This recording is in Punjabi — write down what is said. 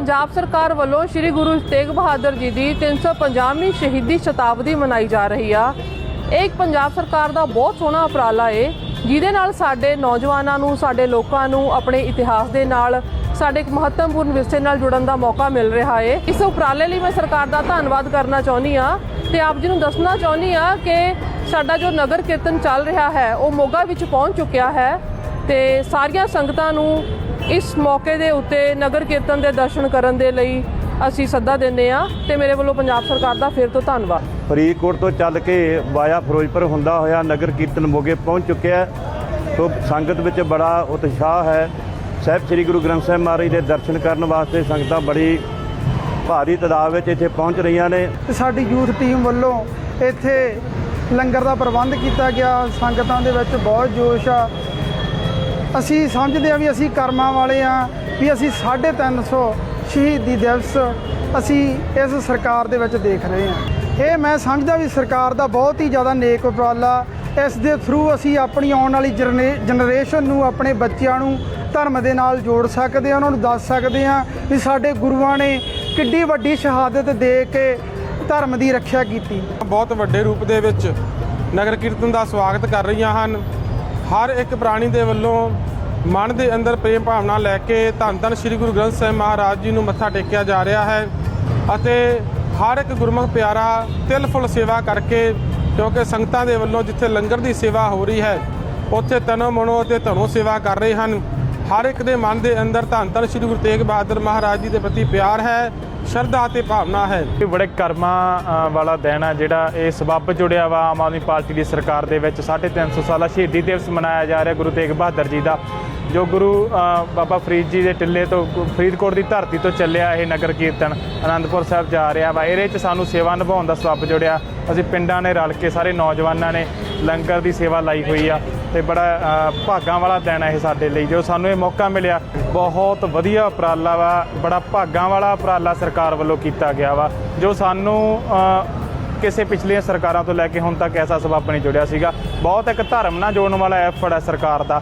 ਪੰਜਾਬ ਸਰਕਾਰ ਵੱਲੋਂ ਸ੍ਰੀ ਗੁਰੂ ਤੇਗ ਬਹਾਦਰ ਜੀ ਦੀ 350ਵੀਂ ਸ਼ਹੀਦੀ ਸ਼ਤਾਬਦੀ ਮਨਾਈ ਜਾ ਰਹੀ ਆ। ਇਹ ਇੱਕ ਪੰਜਾਬ ਸਰਕਾਰ ਦਾ ਬਹੁਤ ਸੋਹਣਾ ਉਪਰਾਲਾ ਏ, ਜਿਹਦੇ ਨਾਲ ਸਾਡੇ ਨੌਜਵਾਨਾਂ ਨੂੰ, ਸਾਡੇ ਲੋਕਾਂ ਨੂੰ ਆਪਣੇ ਇਤਿਹਾਸ ਦੇ ਨਾਲ, ਸਾਡੇ ਇੱਕ ਮਹੱਤਵਪੂਰਨ ਵਿਰਸੇ ਨਾਲ ਜੁੜਨ ਦਾ ਮੌਕਾ ਮਿਲ ਰਿਹਾ ਏ। ਇਸ ਉਪਰਾਲੇ ਲਈ ਮੈਂ ਸਰਕਾਰ ਦਾ ਧੰਨਵਾਦ ਕਰਨਾ ਚਾਹੁੰਦੀ ਆ ਤੇ ਆਪ ਜੀ ਨੂੰ ਦੱਸਣਾ ਚਾਹੁੰਦੀ ਆ ਕਿ ਸਾਡਾ ਜੋ ਨਗਰ ਕੀਰਤਨ ਚੱਲ ਰਿਹਾ ਹੈ, ਉਹ ਮੋਗਾ ਵਿੱਚ ਪਹੁੰਚ ਚੁੱਕਿਆ ਹੈ। ਤੇ ਸਾਰੀਆਂ ਸੰਗਤਾਂ ਨੂੰ ਇਸ ਮੌਕੇ ਦੇ ਉੱਤੇ ਨਗਰ ਕੀਰਤਨ ਦੇ ਦਰਸ਼ਨ ਕਰਨ ਦੇ ਲਈ ਅਸੀਂ ਸੱਦਾ ਦਿੰਦੇ ਆ ਤੇ ਮੇਰੇ ਵੱਲੋਂ ਪੰਜਾਬ ਸਰਕਾਰ ਦਾ ਫਿਰ ਤੋਂ ਧੰਨਵਾਦ। ਫਰੀਦਕੋਟ ਤੋਂ ਚੱਲ ਕੇ ਵਾਇਆ ਫਿਰੋਜ਼ਪੁਰ ਹੁੰਦਾ ਹੋਇਆ ਨਗਰ ਕੀਰਤਨ ਮੋਗੇ ਪਹੁੰਚ ਚੁੱਕਿਆ। ਸੋ ਸੰਗਤ ਵਿੱਚ ਬੜਾ ਉਤਸ਼ਾਹ ਹੈ। ਸਾਹਿਬ ਸ੍ਰੀ ਗੁਰੂ ਗ੍ਰੰਥ ਸਾਹਿਬ ਮਹਾਰਾਜ ਦੇ ਦਰਸ਼ਨ ਕਰਨ ਵਾਸਤੇ ਸੰਗਤਾਂ ਬੜੀ ਭਾਰੀ ਤਾਦਾਦ ਵਿੱਚ ਇੱਥੇ ਪਹੁੰਚ ਰਹੀਆਂ ਨੇ। ਤੇ ਸਾਡੀ ਯੂਥ ਟੀਮ ਵੱਲੋਂ ਇੱਥੇ ਲੰਗਰ ਦਾ ਪ੍ਰਬੰਧ ਕੀਤਾ ਗਿਆ। ਸੰਗਤਾਂ ਦੇ ਵਿੱਚ ਬਹੁਤ ਜੋਸ਼ ਆ। ਅਸੀਂ ਸਮਝਦੇ ਆ ਵੀ ਅਸੀਂ ਕਰਮਾਂ ਵਾਲੇ ਆ ਵੀ ਅਸੀਂ 350 ਸ਼ਹੀਦੀ ਦਿਵਸ ਅਸੀਂ ਇਸ ਸਰਕਾਰ ਦੇ ਵਿੱਚ ਦੇਖ ਰਹੇ ਹਾਂ। ਇਹ ਮੈਂ ਸਮਝਦਾ ਵੀ ਸਰਕਾਰ ਦਾ ਬਹੁਤ ਹੀ ਜ਼ਿਆਦਾ ਨੇਕ ਉਪਰਾਲਾ, ਇਸ ਦੇ ਥਰੂ ਅਸੀਂ ਆਪਣੀ ਆਉਣ ਵਾਲੀ ਜਨਰੇਸ਼ਨ ਨੂੰ, ਆਪਣੇ ਬੱਚਿਆਂ ਨੂੰ ਧਰਮ ਦੇ ਨਾਲ ਜੋੜ ਸਕਦੇ ਆ ਉਹਨਾਂ ਨੂੰ ਦੱਸ ਸਕਦੇ ਆ ਵੀ ਸਾਡੇ ਗੁਰੂਆਂ ਨੇ ਕਿੱਡੀ ਵੱਡੀ ਸ਼ਹਾਦਤ ਦੇ ਕੇ ਧਰਮ ਦੀ ਰੱਖਿਆ ਕੀਤੀ। ਬਹੁਤ ਵੱਡੇ ਰੂਪ ਦੇ ਵਿੱਚ ਨਗਰ ਕੀਰਤਨ ਦਾ ਸਵਾਗਤ ਕਰ ਰਹੀਆਂ ਹਨ। ਹਰ ਇੱਕ ਪ੍ਰਾਣੀ ਦੇ ਵੱਲੋਂ ਮਨ ਦੇ ਅੰਦਰ ਪ੍ਰੇਮ ਭਾਵਨਾ ਲੈ ਕੇ ਧੰਨ ਧੰਨ ਸ੍ਰੀ ਗੁਰੂ ਗ੍ਰੰਥ ਸਾਹਿਬ ਮਹਾਰਾਜ ਜੀ ਨੂੰ ਮੱਥਾ ਟੇਕਿਆ ਜਾ ਰਿਹਾ ਹੈ ਅਤੇ ਹਰ ਇੱਕ ਗੁਰਮੁਖ ਪਿਆਰਾ ਤਿਲ ਫੁੱਲ ਸੇਵਾ ਕਰਕੇ, ਕਿਉਂਕਿ ਸੰਗਤਾਂ ਦੇ ਵੱਲੋਂ ਜਿੱਥੇ ਲੰਗਰ ਦੀ ਸੇਵਾ ਹੋ ਰਹੀ ਹੈ, ਉੱਥੇ ਤਨੋ ਮਨੋ ਅਤੇ ਧਨੋ ਸੇਵਾ ਕਰ ਰਹੇ ਹਨ। ਹਰ ਇੱਕ ਦੇ ਮਨ ਦੇ ਅੰਦਰ ਧੰਨ ਧੰਨ ਸ੍ਰੀ ਗੁਰੂ ਤੇਗ ਬਹਾਦਰ ਮਹਾਰਾਜ ਜੀ ਦੇ ਪ੍ਰਤੀ ਪਿਆਰ ਹੈ, ਸ਼ਰਧਾ ਅਤੇ ਭਾਵਨਾ ਹੈ। ਇਹ ਬੜੇ ਕਰਮਾਂ ਵਾਲਾ ਦਿਨ ਆ ਜਿਹੜਾ ਇਹ ਸਬੱਬ ਜੁੜਿਆ ਵਾ ਆਮ ਆਦਮੀ ਪਾਰਟੀ ਦੀ ਸਰਕਾਰ ਦੇ ਵਿੱਚ। 350 ਸਾਲਾ ਸ਼ਹੀਦੀ ਦਿਵਸ ਮਨਾਇਆ ਜਾ ਰਿਹਾ ਗੁਰੂ ਤੇਗ ਬਹਾਦਰ ਜੀ ਦਾ। ਜੋ ਗੁਰੂ ਬਾਬਾ ਫਰੀਦ ਜੀ ਦੇ ਟਿੱਲੇ ਤੋਂ ਫਰੀਦਕੋਟ ਦੀ ਧਰਤੀ ਤੋਂ ਚੱਲਿਆ ਇਹ ਨਗਰ ਕੀਰਤਨ ਆਨੰਦਪੁਰ ਸਾਹਿਬ ਜਾ ਰਿਹਾ ਵਾ। ਇਹਦੇ 'ਚ ਸਾਨੂੰ ਸੇਵਾ ਨਿਭਾਉਣ ਦਾ ਸਬੱਬ ਜੁੜਿਆ। ਅਸੀਂ ਪਿੰਡਾਂ ਨੇ ਰਲ ਕੇ ਸਾਰੇ ਨੌਜਵਾਨਾਂ ਨੇ ਲੰਗਰ ਦੀ ਸੇਵਾ ਲਾਈ ਹੋਈ ਆ। ਤੇ ਬੜਾ ਭਾਗਾਂ ਵਾਲਾ ਦਿਨ ਹੈ ਇਹ ਸਾਡੇ ਲਈ, ਜੋ ਸਾਨੂੰ ਇਹ ਮੌਕਾ ਮਿਲਿਆ। ਬਹੁਤ ਵਧੀਆ ਉਪਰਾਲਾ ਵਾ, ਬੜਾ ਭਾਗਾਂ ਵਾਲਾ ਉਪਰਾਲਾ ਸਰਕਾਰ ਵੱਲੋਂ ਕੀਤਾ ਗਿਆ ਵਾ, ਜੋ ਸਾਨੂੰ ਕਿਸੇ ਪਿਛਲੀਆਂ ਸਰਕਾਰਾਂ ਤੋਂ ਲੈ ਕੇ ਹੁਣ ਤੱਕ ਐਸਾ ਸਬੱਬ ਨਹੀਂ ਜੁੜਿਆ ਸੀਗਾ। ਬਹੁਤ ਇੱਕ ਧਰਮ ਨਾਲ ਜੋੜਨ ਵਾਲਾ ਐਫਰਟ ਹੈ ਸਰਕਾਰ ਦਾ।